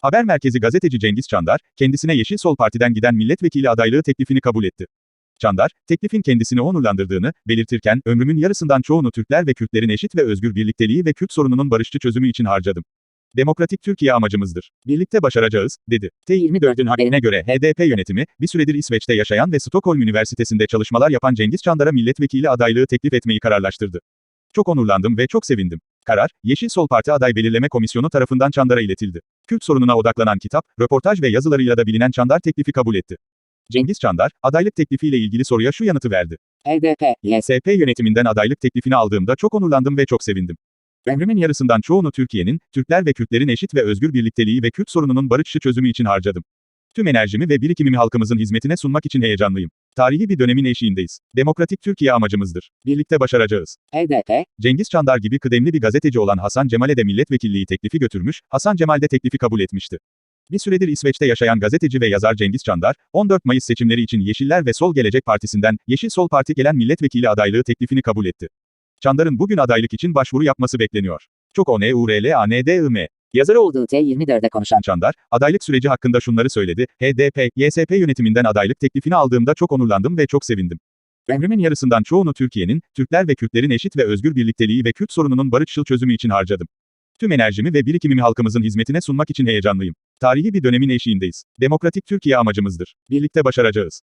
Haber merkezi gazeteci Cengiz Çandar, kendisine Yeşil Sol Parti'den giden milletvekili adaylığı teklifini kabul etti. Çandar, teklifin kendisini onurlandırdığını belirtirken, ömrümün yarısından çoğunu Türkler ve Kürtlerin eşit ve özgür birlikteliği ve Kürt sorununun barışçı çözümü için harcadım. Demokratik Türkiye amacımızdır. Birlikte başaracağız, dedi. T24'ün haberine göre HDP yönetimi, bir süredir İsveç'te yaşayan ve Stockholm Üniversitesi'nde çalışmalar yapan Cengiz Çandar'a milletvekili adaylığı teklif etmeyi kararlaştırdı. Çok onurlandım ve çok sevindim. Karar, Yeşil Sol Parti Aday Belirleme Komisyonu tarafından Çandar'a iletildi. Kürt sorununa odaklanan kitap, röportaj ve yazılarıyla da bilinen Çandar teklifi kabul etti. Cengiz Çandar, adaylık teklifiyle ilgili soruya şu yanıtı verdi. HDP, YSP yönetiminden adaylık teklifini aldığımda çok onurlandım ve çok sevindim. Ömrümün yarısından çoğunu Türkiye'nin, Türkler ve Kürtlerin eşit ve özgür birlikteliği ve Kürt sorununun barışçı çözümü için harcadım. Tüm enerjimi ve birikimimi halkımızın hizmetine sunmak için heyecanlıyım. Tarihi bir dönemin eşiğindeyiz. Demokratik Türkiye amacımızdır. Birlikte başaracağız. HDP, Cengiz Çandar gibi kıdemli bir gazeteci olan Hasan Cemal'e de milletvekilliği teklifi götürmüş, Hasan Cemal de teklifi kabul etmişti. Bir süredir İsveç'te yaşayan gazeteci ve yazar Cengiz Çandar, 14 Mayıs seçimleri için Yeşiller ve Sol Gelecek Partisi'nden, Yeşil Sol Parti gelen milletvekili adaylığı teklifini kabul etti. Çandar'ın bugün adaylık için başvuru yapması bekleniyor. Çok ONURLANDIM. Yazarı olduğu T24'de konuşan Çandar, adaylık süreci hakkında şunları söyledi, HDP, YSP yönetiminden adaylık teklifini aldığımda çok onurlandım ve çok sevindim. Ömrümün yarısından çoğunu Türkiye'nin, Türkler ve Kürtlerin eşit ve özgür birlikteliği ve Kürt sorununun barışçıl çözümü için harcadım. Tüm enerjimi ve birikimimi halkımızın hizmetine sunmak için heyecanlıyım. Tarihi bir dönemin eşiğindeyiz. Demokratik Türkiye amacımızdır. Birlikte başaracağız.